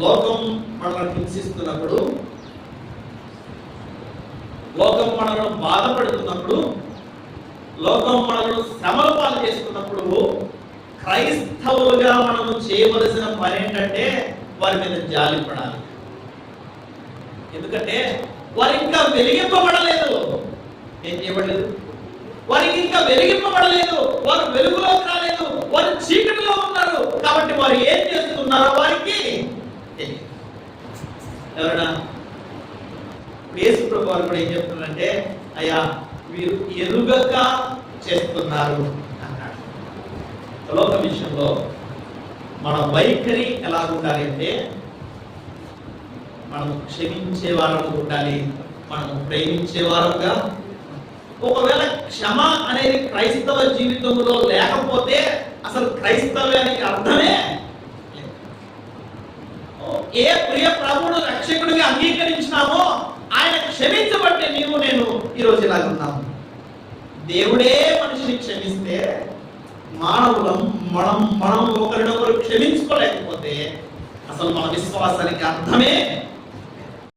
లోకం మనల్ని హింసిస్తున్నప్పుడు లోకం మనలను బాధపడుతున్నప్పుడు లోకం మనలను శ్రమల పాలు చేస్తున్నప్పుడు క్రైస్తవులుగా మనము చేయవలసిన పని ఏంటంటే వారి మీద జాలి పడాలి. ఎందుకంటే వారు ఇంకా వెలిగింపబడలేదు. ఏం చేయబడలేదు? వారికి ఇంకా వెలిగింపబడలేదు. వారు వెలుగులోకి రాలేదు. వారు చీకటిలో ఉన్నారు. కాబట్టి వారు ఏం చేస్తున్నారో ఎవరన్నా? యేసు ప్రభు కూడా ఏం చెప్తున్నారంటే అయ్యా మీరు ఎరుగక చేస్తున్నారు అన్నాడు. లోక విషయంలో మన వైఖరి ఎలా ఉండాలి అంటే మనం క్షమించే వారంగా ఉండాలి మనం ప్రేమించే వారంగా ఒకవేళ క్షమ అనేది క్రైస్తవ జీవితంలో లేకపోతే అసలు క్రైస్తవ్యానికి అర్థమే ఏ ప్రియ ప్రభుడు రక్షకుడిగా అంగీకరించినామో ఆయన క్షమించబట్టే నీవు నేను ఈరోజు ఇలాగ ఉన్నాము దేవుడే మనిషిని క్షమిస్తే మానవులం మనం మనం ఒకరినొకరు క్షమించుకోలేకపోతే అసలు మన విశ్వాసానికి అర్థమే